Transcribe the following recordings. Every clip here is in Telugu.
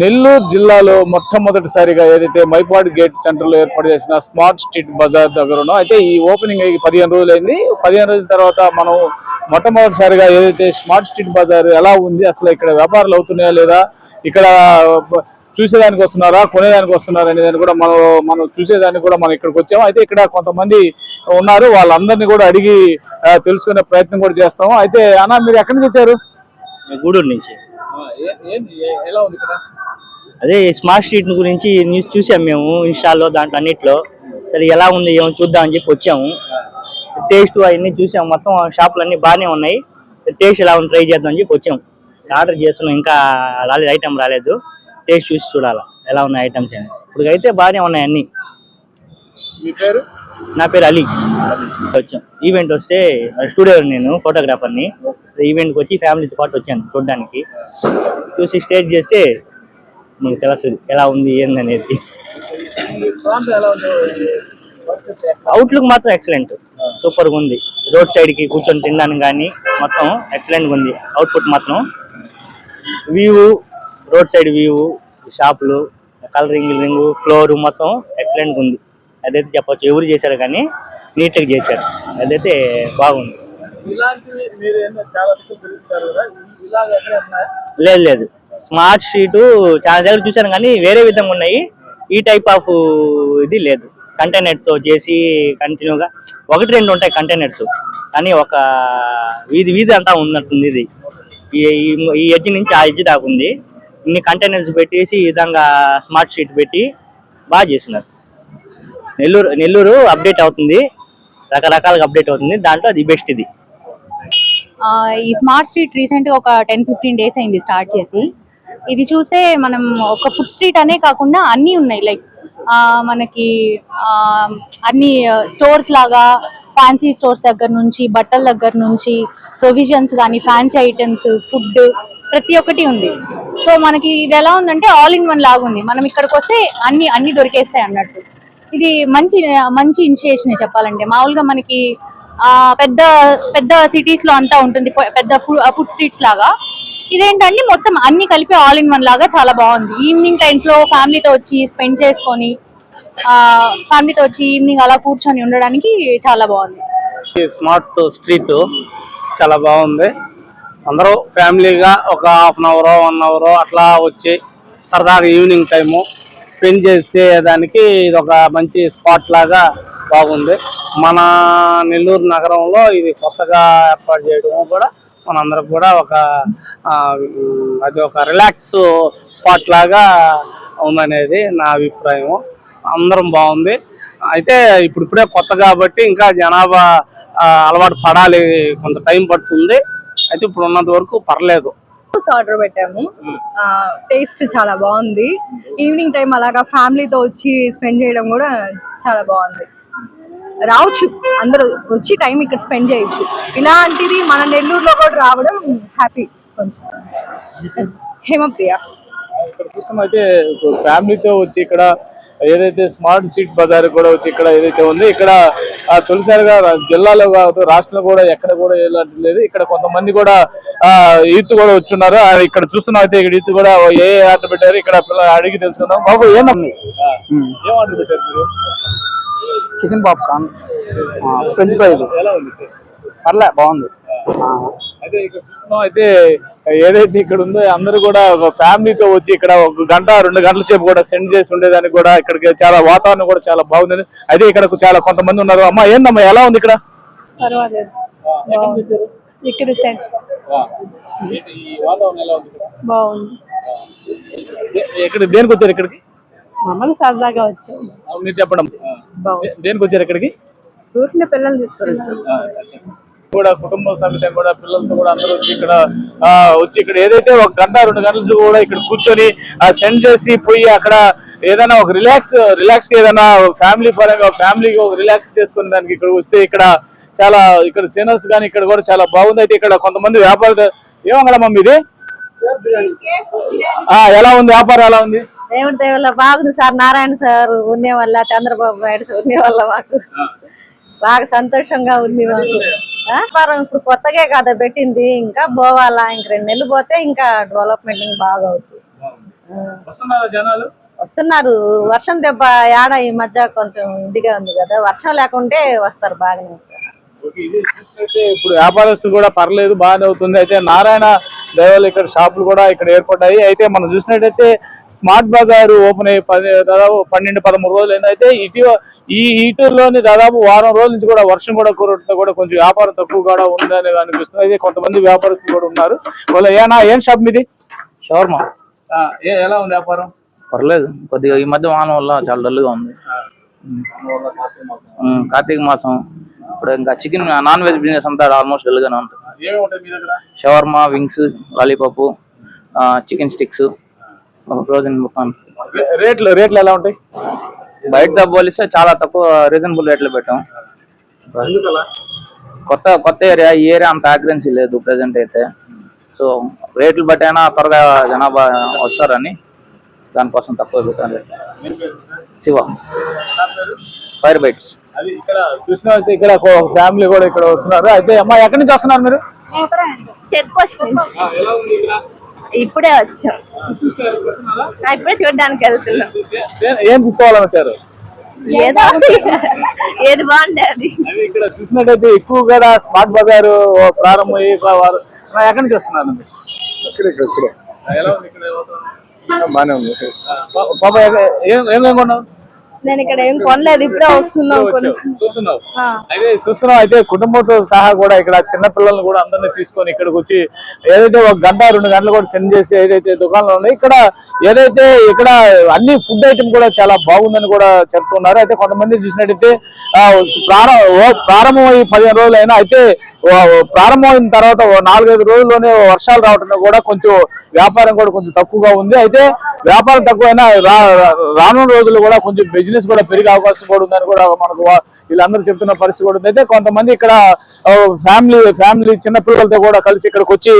నెల్లూరు జిల్లాలో మొట్టమొదటిసారిగా ఏదైతే మైపాడ్ గేట్ సెంటర్లో ఏర్పాటు చేసిన స్మార్ట్ స్ట్రీట్ బజార్ దగ్గర ఉన్నాం. అయితే ఈ ఓపెనింగ్ పదిహేను రోజులైంది. పదిహేను రోజుల తర్వాత మనం మొట్టమొదటిసారిగా ఏదైతే స్మార్ట్ స్ట్రీట్ బజార్ ఎలా ఉంది అసలు ఇక్కడ వ్యాపారాలు అవుతున్నాయా లేదా ఇక్కడ చూసేదానికి వస్తున్నారా కొనేదానికి వస్తున్నారా అనేది కూడా మనం మనం చూసేదానికి కూడా మనం ఇక్కడికి వచ్చాము అయితే ఇక్కడ కొంతమంది ఉన్నారు. వాళ్ళందరినీ కూడా అడిగి తెలుసుకునే ప్రయత్నం కూడా చేస్తాము. అయితే అన్న మీరు ఎక్కడి నుంచి వచ్చారు? గూడూరు నుంచి. ఎలా ఉంది ఇక్కడ అదే స్మార్ట్ స్ట్రీట్ గురించి న్యూస్ చూసాం మేము ఇన్స్టాలో దాంట్లో అన్నిట్లో. సరే ఎలా ఉంది ఏమో చూద్దాం అని చెప్పి వచ్చాము. టేస్ట్ అవన్నీ చూసాం మొత్తం షాపులు అన్ని బాగానే ఉన్నాయి. టేస్ట్ ఎలా ఉంది ట్రై చేద్దాం అని చెప్పి వచ్చాము ఆర్డర్ చేస్తున్నాం ఇంకా రాలేదు ఐటమ్ రాలేదు. టేస్ట్ చూసి చూడాలా ఎలా ఉన్నాయి ఐటమ్స్ అని. ఇప్పటికైతే బాగానే ఉన్నాయి అన్ని. మీ పేరు? నా పేరు అలీ. వచ్చాం. ఈవెంట్ వస్తే స్టూడియో నేను ఫోటోగ్రాఫర్ని ఈవెంట్కి వచ్చి ఫ్యామిలీతో పాటు వచ్చాను చూడడానికి. చూసి స్టేజ్ చేస్తే మనకు తెలుస్తుంది ఎలా ఉంది ఏందనేది ప్రాంతం అవుట్లుక్ మాత్రం ఎక్సలెంట్ సూపర్గా ఉంది. రోడ్ సైడ్కి కూర్చొని తిన్నాను కానీ మొత్తం ఎక్సలెంట్గా ఉంది. అవుట్పుట్ మాత్రం వ్యూ రోడ్ సైడ్ వ్యూ షాపులు కలరింగ్ రింగు ఫ్లోర్ మొత్తం ఎక్సలెంట్గా ఉంది. అదైతే చెప్పొచ్చు. ఎవరు చేశారు కానీ నీట్గా చేశారు. అదైతే బాగుంది. లేదు లేదు. స్మార్ట్ షీటు చాలా దగ్గర చూశాను కానీ వేరే విధంగా ఉన్నాయి. ఈ టైప్ ఆఫ్ ఇది లేదు. కంటైనర్స్తో చేసి కంటిన్యూగా ఒకటి రెండు ఉంటాయి కంటైనర్స్ కానీ ఒక వీధి వీధి అంతా ఉన్నట్టుంది ఇది. ఈ ఈ- ఈ ఎడ్జ్ నుంచి ఆ ఎడ్జ్ దాకా ఉంది. ఇన్ని కంటైనర్స్ పెట్టేసి ఈ విధంగా స్మార్ట్ షీట్ పెట్టి బాగా చేసినారు నెల్లూరు నెల్లూరు అప్డేట్ అవుతుంది. రకరకాలుగా అప్డేట్ అవుతుంది. దాంట్లో అది బెస్ట్ ఇది. ఈ స్మార్ట్ స్ట్రీట్ రీసెంట్గా ఒక టెన్ ఫిఫ్టీన్ డేస్ అయింది స్టార్ట్ చేసి. ఇది చూస్తే మనం ఒక ఫుడ్ స్ట్రీట్ అనే కాకుండా అన్నీ ఉన్నాయి. లైక్ మనకి అన్ని స్టోర్స్ లాగా ఫ్యాన్సీ స్టోర్స్ దగ్గర నుంచి బట్టల దగ్గర నుంచి ప్రొవిజన్స్ కానీ ఫ్యాన్సీ ఐటమ్స్ ఫుడ్ ప్రతి ఒక్కటి ఉంది. సో మనకి ఇది ఎలా ఉందంటే ఆల్ ఇన్ వన్ లాగా ఉంది. మనం ఇక్కడికి వస్తే అన్ని అన్ని దొరికేస్తాయి అన్నట్టు. ఇది మంచి మంచి ఇనిషియేషన్ చెప్పాలంటే. మామూలుగా మనకి పెద్ద పెద్ద సిటీస్లో అంతా ఉంటుంది. పెద్ద ఫుడ్ స్ట్రీట్స్ లాగా. ఇదేంటంటే మొత్తం అన్ని కలిపి ఆల్ ఇన్ వన్ లాగా చాలా బాగుంది. ఈవినింగ్ టైమ్స్లో ఫ్యామిలీతో వచ్చి స్పెండ్ చేసుకొని ఫ్యామిలీతో వచ్చి ఈవినింగ్ అలా కూర్చొని ఉండడానికి చాలా బాగుంది. స్మార్ట్ స్ట్రీట్ చాలా బాగుంది. అందరూ ఫ్యామిలీగా ఒక half an hour one hour అట్లా వచ్చి సరదాగా ఈవినింగ్ టైము స్పెండ్ చేసేదానికి ఇది ఒక మంచి స్పాట్ లాగా బాగుంది. మన నెల్లూరు నగరంలో ఇది కొత్తగా ఏర్పాటు చేయడం కూడా మనందరం కూడా ఒక అది ఒక రిలాక్స్ స్పాట్ లాగా ఉందనేది నా అభిప్రాయం అందరం బాగుంది. అయితే ఇప్పుడు ఇప్పుడే కొత్త కాబట్టి ఇంకా జనాభా అలవాటు పడాలి కొంత టైం పడుతుంది. అయితే ఇప్పుడు ఉన్నంత వరకు పర్లేదు. ఆర్డర్ పెట్టాము. టేస్ట్ చాలా బాగుంది. ఈవినింగ్ టైం అలాగా ఫ్యామిలీతో వచ్చి స్పెండ్ చేయడం కూడా చాలా బాగుంది. రావచ్చు. అందరూ వచ్చి టైం ఇక్కడ స్పెండ్ చేయొచ్చు. ఇలాంటిది మన నెల్లూరులో కూడా రావడం హ్యాపీ కొంచెం. హేమప్రియ. ఇక్కడ చూస్తామైతే ఫ్యామిలీతో వచ్చి ఇక్కడ ఏదైతే స్మార్ట్ సీట్ బజార్ కూడా వచ్చి ఇక్కడ ఏదైతే ఉంది ఇక్కడ తొలిసారిగా జిల్లాలో కాదు రాష్ట్రంలో కూడా ఎక్కడ కూడా ఎలాంటి లేదు. ఇక్కడ కొంతమంది కూడా ఆ ఈత్ కూడా వచ్చున్నారు. ఇక్కడ చూస్తున్నాం అయితే ఇక్కడ ఈత్ కూడా ఏ ఆర్డర్ పెట్టారు. ఇక్కడ పిల్లలు అడిగి తెలుసుకుందాం. బాబు ఏమన్నా ఏం ఆర్డర్ పెట్టారు మీరు? Chicken popcorn. ఫ్రెంచ్ ఫ్రైస్ పర్లే బాగుంది. అయితే ఇక్కడ చూస్తున్నాం. అయితే ఏదైతే ఇక్కడ ఉందో అందరూ కూడా ఒక ఫ్యామిలీతో వచ్చి ఇక్కడ ఒక గంట రెండు గంటల సేపు కూడా సెండ్ చేసి ఉండేదానికి కూడా ఇక్కడికి చాలా వాతావరణం కూడా చాలా బాగుంది. అయితే ఇక్కడ చాలా కొంతమంది ఉన్నారు. అమ్మా ఏందమ్మా ఎలా ఉంది ఇక్కడ? ఇక్కడ దేనికి వచ్చారు ఇక్కడికి? మమ్మల్ని సరదాగా వచ్చాం మీరు చెప్పడం దేనికి వచ్చారు ఇక్కడికి? ఊరిని పిల్లలు తీసుకొని వచ్చాం కూడా కుటుంబ సమేతం కూడా పిల్లలతో కూడా అందరూ వచ్చి ఇక్కడ ఆ, వచ్చి ఇక్కడ ఏదైతే ఒక గంట రెండు గంటల కూడా ఇక్కడ కూర్చొని సెండ్ చేసి పోయి అక్కడ ఏదైనా ఒక రిలాక్స్ రిలాక్స్ ఏదైనా ఫ్యామిలీ పరంగా ఫ్యామిలీకి ఒక రిలాక్స్ చేసుకునే దానికి ఇక్కడ వస్తే ఇక్కడ చాలా ఇక్కడ సీనర్స్ కానీ ఇక్కడ కూడా చాలా బాగుంది. అయితే ఇక్కడ కొంతమంది వ్యాపార ఏమంగళమ్మా ఆ, ఎలా ఉంది? వ్యాపారం ఎలా ఉంది? దేవుడి దేవుళ్ళ బాగుంది సార్. నారాయణ సార్ ఉండే వల్ల చంద్రబాబు నాయుడు ఉండే వల్ల మాకు. బాగా సంతోషంగా ఉంది మాకు? వ్యాపారం ఇప్పుడు కొత్తగే కదా పెట్టింది. ఇంకా పోవాలా? ఇంక రెండు నెలలు పోతే ఇంకా డెవలప్మెంట్ బాగా అవుతుంది వస్తున్నారా జనాలు? వస్తున్నారు. వర్షం దెబ్బ ఏడ ఈ మధ్య కొంచెం ఇదిగా ఉంది కదా. వర్షం లేకుంటే వస్తారు బాగానే వస్తారు. ఇప్పుడు వ్యాపారస్తులు కూడా పర్లేదు బాగానే అవుతుంది. అయితే నారాయణ దయవల్ల ఇక్కడ షాపులు కూడా ఇక్కడ ఏర్పడ్డాయి. అయితే మనం చూసినట్టయితే స్మార్ట్ బజార్ ఓపెన్ అయ్యి పది దాదాపు పన్నెండు పదమూడు రోజులు అయితే ఇటీవ ఈ ఇటులోని దాదాపు వారం రోజుల నుంచి కూడా వర్షం కూడా కురవడంతో కూడా కొంచెం వ్యాపారం తక్కువ కూడా ఉందని అనిపిస్తుంది. అయితే కొంతమంది వ్యాపారస్తులు కూడా ఉన్నారు. వాళ్ళ ఏనా ఏం షాప్ మీది? షవర్మా. ఎలా ఉంది వ్యాపారం? పర్లేదు. కొద్దిగా ఈ మధ్య వాహనం వల్ల చాలా డల్గా ఉంది. కార్తీక మాసం. ఇప్పుడు ఇంకా చికెన్ నాన్ వెజ్ బిజినెస్ అంతా ఆల్మోస్ట్ డల్గానే ఉంటుంది. Shawarma wings lollipop chicken sticks. రేట్లు రేట్లు ఎలా ఉంటాయి? బయటతో పోలిస్తే చాలా తక్కువ రీజనబుల్ రేట్లో పెట్టాం. కొత్త కొత్త ఏరియా ఈ ఏరియా అంత ఆక్రెన్సీ లేదు ప్రజెంట్ అయితే. సో రేట్లు బట్టి అయినా త్వరగా జనాభా వస్తారని దానికోసం తక్కువ పెట్టాను శివ. ఫైర్ బైట్స్ అది ఇక్కడ ఇక్కడ ఒక ఫ్యామిలీ కూడా ఇక్కడ వస్తున్నారు. అయితే అమ్మా ఎక్కడి నుంచి వస్తున్నారు మీరు? చెక్ పోస్ట్ ఎలా ఉంది ఇక్కడ? ఇప్పుడే వచ్చాం. ఇప్పుడే చూడడానికి వెళ్తున్నాం. ఏ- ఏం తీసుకోవాలని వచ్చారు ఏదో ఏది బాగుండే అది. ఇక్కడ చూసినట్టయితే ఎక్కువ కూడా స్మార్ట్ బజార్ ప్రారంభం అయ్యి ఇక వారు ఆ, ఎక్కడి నుంచి వస్తున్నారు? ఇక్కడ ఇక్కడ. ఇక్కడే? బాగానే ఉంది. పాప ఏ- ఏం కొన్నావు? నేను ఇక్కడ ఏం కొనలేదు ఇప్పుడే వస్తున్నాం ఇప్పుడే వచ్చావు. చూస్తున్నావు. అయితే కుటుంబంతో సహా కూడా ఇక్కడ చిన్న పిల్లల్ని కూడా అందరినీ తీసుకొని ఇక్కడికి వచ్చి ఏదైతే ఒక గంట రెండు గంటలు కూడా సెండ్ చేసి ఏదైతే దుకాణంలో ఉన్నాయి ఇక్కడ ఏదైతే ఇక్కడ అన్ని ఫుడ్ ఐటమ్ కూడా చాలా బాగుందని కూడా చెప్తున్నారు. అయితే కొంతమంది చూసినట్టయితే ప్రారంభం అయ్యి పదిహేను రోజులు అయినా అయితే ప్రారంభమైన తర్వాత నాలుగైదు రోజుల్లోనే వర్షాలు రావడం కూడా కొంచెం వ్యాపారం కూడా కొంచెం తక్కువగా ఉంది. అయితే వ్యాపారం తక్కువైనా రానున్న రోజుల్లో కూడా కొంచెం బిజినెస్ కూడా పెరిగే అవకాశం కూడా ఉందని కూడా మనకు వీళ్ళందరూ చెప్తున్న పరిస్థితి కూడా ఉంది. అయితే కొంతమంది ఇక్కడ ఫ్యామిలీ ఫ్యామిలీ చిన్న పిల్లలతో కూడా కలిసి ఇక్కడికి వచ్చి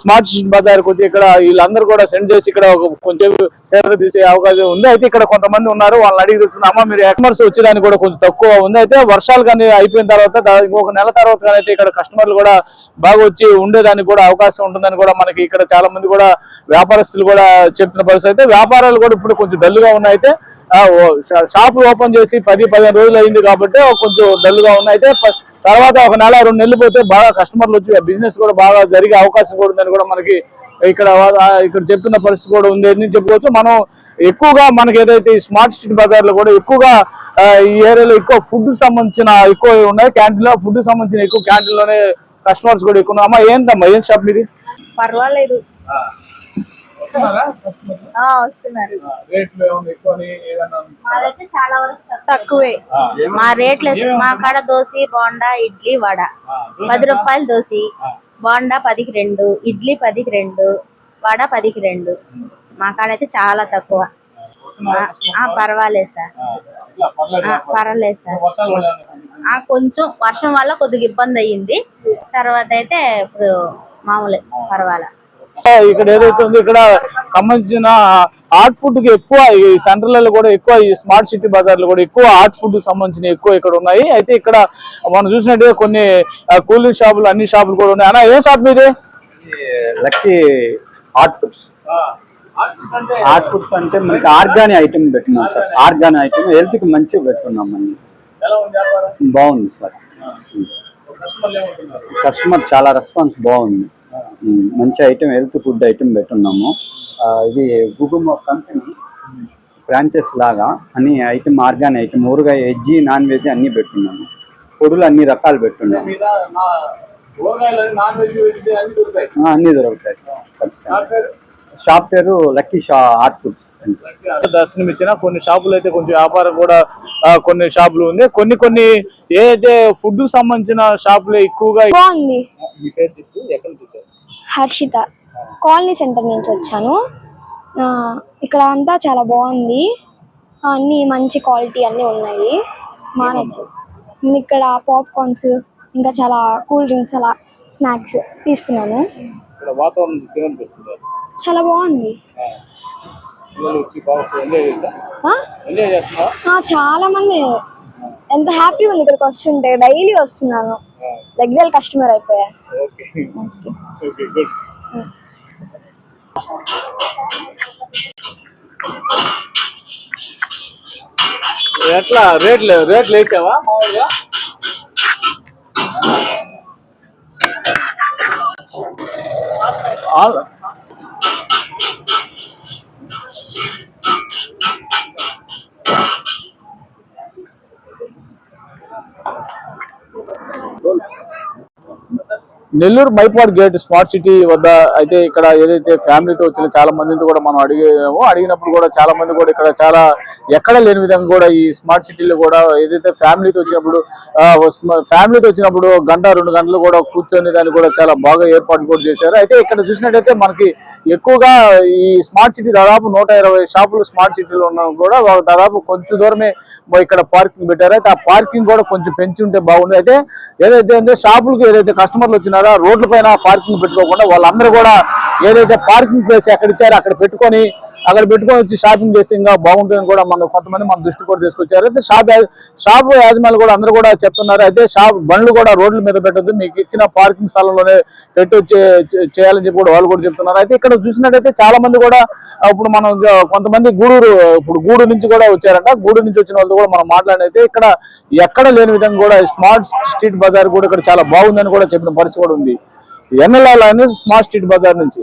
స్మార్ట్ బజార్కి వచ్చి ఇక్కడ వీళ్ళందరూ కూడా సెండ్ చేసి ఇక్కడ కొంచెం సేవ తీసే అవకాశం ఉంది. అయితే ఇక్కడ కొంతమంది ఉన్నారు వాళ్ళని అడిగి తెలుస్తుంది అమ్మ మీరు ఎకమర్స్ వచ్చేదానికి కూడా కొంచెం తక్కువ ఉంది. అయితే వర్షాలు కానీ అయిపోయిన తర్వాత ఇంకొక నెల తర్వాత కానీ అయితే ఇక్కడ కస్టమర్లు కూడా బాగా వచ్చి ఉండేదానికి కూడా అవకాశం ఉంటుందని కూడా మనకి ఇక్కడ చాలా మంది కూడా వ్యాపారస్తులు కూడా చెప్తున్న పరిస్థితి. అయితే వ్యాపారాలు కూడా ఇప్పుడు కొంచెం డల్గా ఉన్నాయి. అయితే షాపులు ఓపెన్ చేసి పది పదిహేను రోజులు అయింది కాబట్టి కొంచెం డల్గా ఉన్నాయి. అయితే తర్వాత ఒక నెల రెండు నెలలు పోతే బాగా కస్టమర్లు వచ్చి బిజినెస్ కూడా బాగా జరిగే అవకాశం కూడా ఉందని కూడా మనకి ఇక్కడ ఇక్కడ చెప్తున్న పరిస్థితి కూడా ఉంది అని చెప్పుకోవచ్చు. మనం ఎక్కువగా మనకి ఏదైతే ఈ స్మార్ట్ స్ట్రీట్ బజార్లో కూడా ఎక్కువగా ఈ ఏరియాలో ఎక్కువ ఫుడ్ సంబంధించిన ఎక్కువ ఉన్నాయి. క్యాంటీన్లో ఫుడ్ సంబంధించిన ఎక్కువ క్యాంటీన్లోనే కస్టమర్స్ కూడా ఎక్కువ. అమ్మా ఏంటమ్మా? ఏం షాప్ మీది? పర్వాలేదు. వస్తున్నారు? మాదైతే చాలా వరకు తక్కువే. మా రేట్లు మా కాడ దోశ బోండా ఇడ్లీ వడ. పది రూపాయలు దోశ. బోండా పదికి రెండు ఇడ్లీ పదికి రెండు వడ పదికి రెండు. మా కాడ అయితే చాలా తక్కువ. పర్వాలేదు సార్. ఆ, పర్వాలేదు సార్. ఆ, కొంచెం వర్షం వల్ల కొద్దిగా ఇబ్బంది అయ్యింది. తర్వాత అయితే ఇప్పుడు మామూలే పర్వాలే. ఇక్కడ ఏదైతే ఉందో ఇక్కడ సంబంధించిన హాట్ ఫుడ్కి ఎక్కువ ఈ సెంటర్లలో కూడా ఎక్కువ ఈ స్మార్ట్ సిటీ బజార్లో కూడా ఎక్కువ హాట్ ఫుడ్ సంబంధించిన ఎక్కువ ఇక్కడ ఉన్నాయి. అయితే ఇక్కడ మనం చూసినట్టే కొన్ని కూల్ డ్రింక్ షాపులు అన్ని షాపులు కూడా ఉన్నాయి. అన్న ఏం షాప్ మీది? Lucky hot foods hot foods అంటే మనకి ఆర్గానిక్ ఐటమ్ పెట్టున్నాం సార్. ఆర్గానిక్. ఐటమ్ హెల్త్కి మంచిగా పెట్టున్నాం మనం. బాగుంది సార్. కస్టమర్ చాలా రెస్పాన్స్ బాగుంది. మంచి ఐటమ్ హెల్త్ ఫుడ్ ఐటమ్ పెట్టున్నాము. ఇది గుగుమ కంపెనీ బ్రాంచెస్ లాగా అన్ని ఐటమ్ ఆర్గానిక్ ఐటమ్ ఊరుగా వెజ్ నాన్ వెజ్ అన్ని పెట్టున్నాము. పొడులు అన్ని రకాలు పెట్టున్నాము. అన్ని దొరుకుతాయి. సార్ ఖచ్చితంగా షాప్ పేరు లక్కీ షా హాట్ ఫుడ్స్ దర్శనం ఇచ్చిన. కొన్ని షాపులు అయితే కొంచెం వ్యాపారం కూడా కొన్ని షాపులు ఉంది. కొన్ని కొన్ని ఏదైతే ఫుడ్ సంబంధించిన షాపులు ఎక్కువగా? హర్షిత కాలనీ సెంటర్ నుంచి వచ్చాను. ఆ, ఇక్కడ అంతా చాలా బాగుంది. అన్నీ మంచి క్వాలిటీ అన్నీ ఉన్నాయి. మా నచ్చింది. ఇక్కడ పాప్కార్న్స్ ఇంకా చాలా కూల్ డ్రింక్స్ అలా స్నాక్స్ తీసుకున్నాను. ఇక్కడ వాతావరణం చాలా బాగుంది. చాలా మంది ఎంత హ్యాపీగా ఉంది ఇక్కడికి వస్తుంటే. డైలీ వస్తున్నాను. రెగ్యులర్ కస్టమర్ అయిపోయా. ఎట్లా? రేట్లు రేట్లు వేసావా మామూలుగా Gol. Nellore Mypadu gate smart city వద్ద అయితే ఇక్కడ ఏదైతే ఫ్యామిలీతో వచ్చిన చాలా మందిని కూడా మనం అడిగామో. అడిగినప్పుడు కూడా చాలా మంది కూడా ఇక్కడ చాలా ఎక్కడ లేని విధంగా కూడా ఈ స్మార్ట్ సిటీలో కూడా ఏదైతే ఫ్యామిలీతో వచ్చినప్పుడు ఫ్యామిలీతో వచ్చినప్పుడు గంట రెండు గంటలు కూడా కూర్చొని దాన్ని కూడా చాలా బాగా ఏర్పాటు కూడా చేశారు. అయితే ఇక్కడ చూసినట్టయితే మనకి ఎక్కువగా ఈ స్మార్ట్ సిటీ దాదాపు నూట ఇరవై షాపులు స్మార్ట్ సిటీలో ఉన్నా కూడా దాదాపు కొంచెం దూరమే ఇక్కడ పార్కింగ్ పెట్టారు. అయితే ఆ పార్కింగ్ కూడా కొంచెం పెంచి ఉంటే బాగుంది అయితే ఏదైతే అంటే షాపులకు ఏదైతే కస్టమర్లు వచ్చినారో రోడ్ల పైన పార్కింగ్ పెట్టుకోకుండా వాళ్ళందరూ కూడా ఏదైతే పార్కింగ్ ప్లేస్ ఎక్కడ ఇచ్చారో అక్కడ పెట్టుకొని అక్కడ పెట్టుకొని వచ్చి షాపింగ్ చేస్తే ఇంకా బాగుంటుందని కూడా మన కొంతమంది మన దృష్టి కూడా తీసుకొచ్చారు. అయితే షాప్ షాప్ యాజమాన్యాలు కూడా అందరూ కూడా చెప్తున్నారు. అయితే షాప్ బండ్లు కూడా రోడ్ల మీద పెట్టద్దు. మీకు ఇచ్చిన పార్కింగ్ స్థలంలోనే పెట్టి చేయాలని చెప్పి కూడా వాళ్ళు కూడా చెప్తున్నారు. అయితే ఇక్కడ చూసినట్టయితే చాలా మంది కూడా ఇప్పుడు మనం కొంతమంది గూడూరు ఇప్పుడు గూడు నుంచి కూడా వచ్చారంట. గూడు నుంచి వచ్చిన వాళ్ళతో కూడా మనం మాట్లాడినైతే ఇక్కడ ఎక్కడ లేని విధంగా కూడా స్మార్ట్ స్ట్రీట్ బజార్ కూడా ఇక్కడ చాలా బాగుందని కూడా చెప్పిన పరిస్థితి కూడా ఉంది. ఎన్ఎల్ఆర్ అనేది స్మార్ట్ స్ట్రీట్ బజార్ నుంచి.